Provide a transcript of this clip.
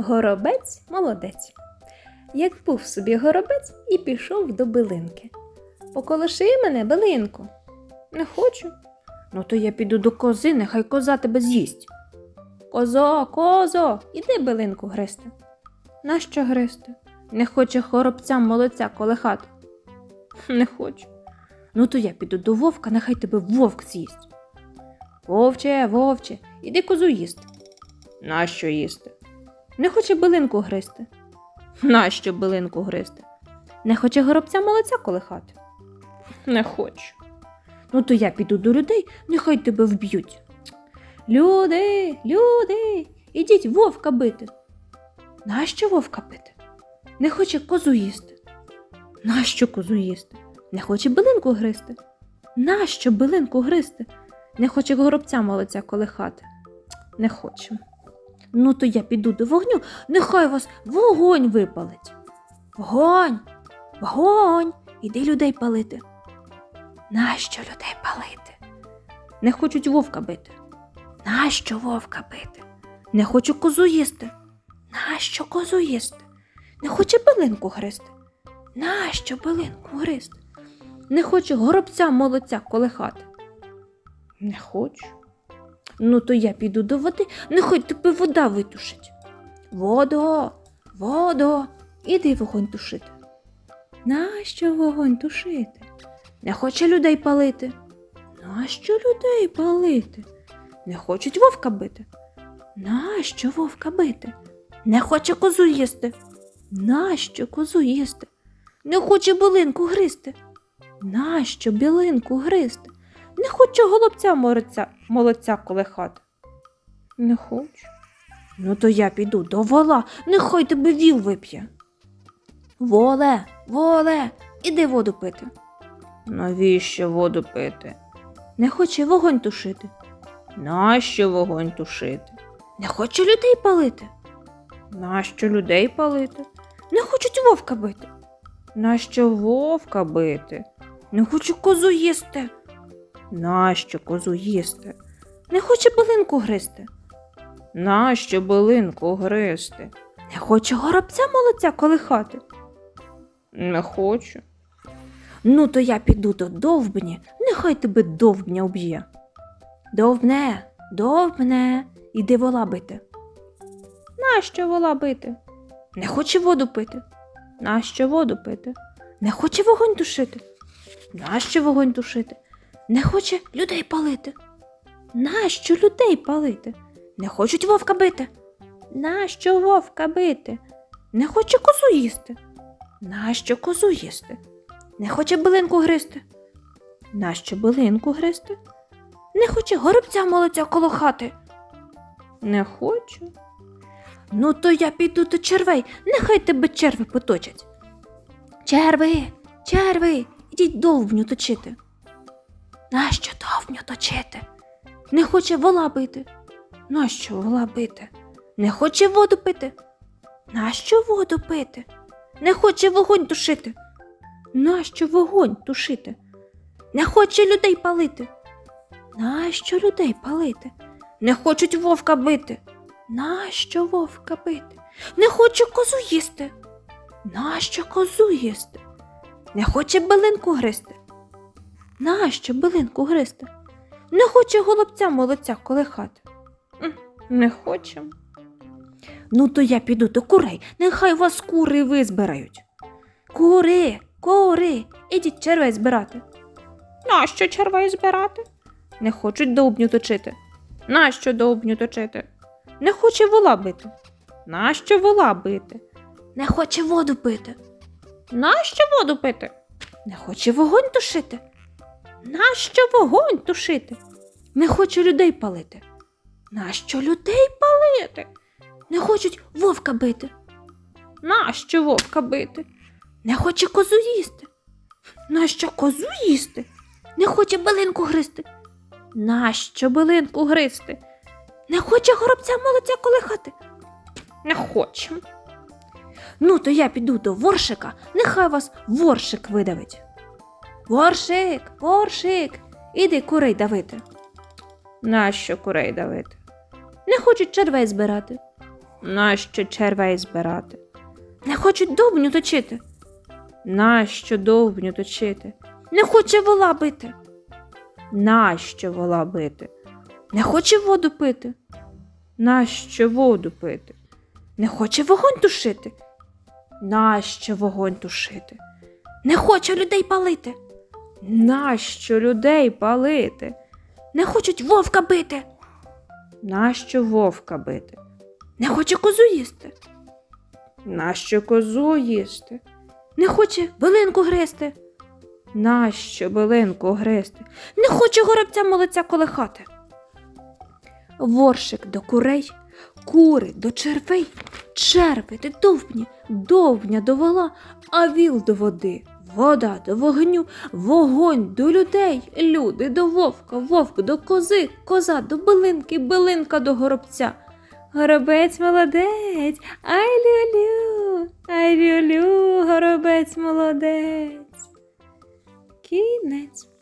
Горобець молодець. Як був собі горобець і пішов до билинки. Поколиши мене, билинку. Не хочу. Ну, то я піду до кози, нехай коза тебе з'їсть. Козо, козо, іди билинку гристи. Нащо гристи? Не хоче хоробцям молодця колихати. Не хочу. Ну, то я піду до вовка, нехай тебе вовк з'їсть. Вовче, вовче, іди козу їсти. Нащо їсти? Не хоче билинку гристи. Нащо билинку гристи? Не хоче горобця молодця колихати. Не хочу. Ну, то я піду до людей, нехай тебе вб'ють. Люди, люди, ідіть вовка бити. Нащо вовка бити? Не хоче козу їсти. Нащо козу їсти? Не хоче билинку гристи. Нащо билинку гристи? Не хоче горобця молодця колихати. Не хоче. Ну, то я піду до вогню, нехай вас вогонь випалить. Вогонь, вогонь, іди людей палити. Нащо людей палити? Не хочуть вовка бити. Нащо вовка бити? Не хочу козу їсти. Нащо козу їсти? Не хоче билинку гристи. Нащо билинку гристи? Не хочу горобця молодця колихати. Не хочу. Ну, то я піду до води, нехай тебе вода витушить. Водо, водо, іди вогонь тушити. Нащо вогонь тушити? Не хоче людей палити. Нащо людей палити? Не хочуть вовка бити. Нащо вовка бити? Не хоче козу їсти. Нащо козу їсти? Не хоче билинку гризти. Нащо білинку гризти? Не хочу голубця молодця, молодця колихати. Не хочу. Ну, то я піду до вола, нехай тебе віл вип'є. Воле, воле, іди воду пити. Навіщо воду пити? Не хоче вогонь тушити. Нащо вогонь тушити? Не хоче людей палити. Нащо людей палити? Не хочуть вовка бити. Нащо вовка бити? Не хочу козу їсти. Нащо козу їсти? Не хоче билинку гристи. Нащо билинку гристи? Не хоче горобця молодця колихати. Не хочу. Ну, то я піду до довбні, нехай тебе довбня уб'є. Довбне, довбне, іди вола бити. Нащо вола бити? Не хоче воду пити. Нащо воду пити? Не хоче вогонь тушити. Нащо вогонь тушити? Не хоче людей палити. Нащо людей палити? Не хочуть вовка бити. Нащо вовка бити? Не хоче козу їсти. Нащо козу їсти? Не хоче билинку гристи. Нащо билинку гристи? Не хоче горобця молодця колохати. Не хочу. Ну, то я піду до червей, нехай тебе черви поточать. Черви, черви, ідіть довбню точити. Нащо довбню точити? Не хоче вола бити. Нащо вола бити? Не хоче воду пити. Нащо воду пити? Не хоче вогонь тушити. Нащо вогонь тушити? Не хоче людей палити. Нащо людей палити? Не хочуть вовка бити. Нащо вовка бити? Не хоче козу їсти. Нащо козу їсти? Не хоче билинку гристи. Нащо билинку гристи? Не хоче голубця молодця колихати. Не хоче. Ну, то я піду до курей, нехай вас кури визбирають. Кури, кури, ідіть червей збирати. Нащо червей збирати? Не хочуть довбню точити. Нащо довбню точити? Не хоче вола бити. Нащо вола бити? Не хоче воду пити. Нащо воду пити? Не хоче вогонь тушити. Нащо вогонь тушити? Не хоче людей палити. Нащо людей палити? Не хочуть вовка бити. Нащо вовка бити? Не хоче козу їсти. Нащо козу їсти? Не хоче билинку гристи. Нащо билинку гристи? Не хоче горобця молодця колихати. Не хоче. Ну, то я піду до воршика, нехай вас воршик видавить. Воршик, воршик, іди курей давити. Нащо курей давити? Не хочуть червей збирати. Нащо червей збирати? Не хочуть довбню точити. Нащо довбню точити? Не хоче вола бити. Нащо вола бити? Не хоче воду пити. Нащо воду пити? Не хоче вогонь тушити. Нащо вогонь тушити? Не хоче людей палити. Нащо людей палити? Не хочуть вовка бити. Нащо вовка бити? Не хоче козу їсти. Нащо козу їсти? Не хоче билинку гризти. Нащо билинку гризти? Не хоче горобця молодця колихати. Воршик до курей, кури до червей, черви до довбні, довбня до вола, а віл до води, вода до вогню, вогонь до людей, люди до вовка, вовк до кози, коза до билинки, билинка до горобця. Горобець молодець, ай люлю, ай люлю, горобець молодець. Кінець.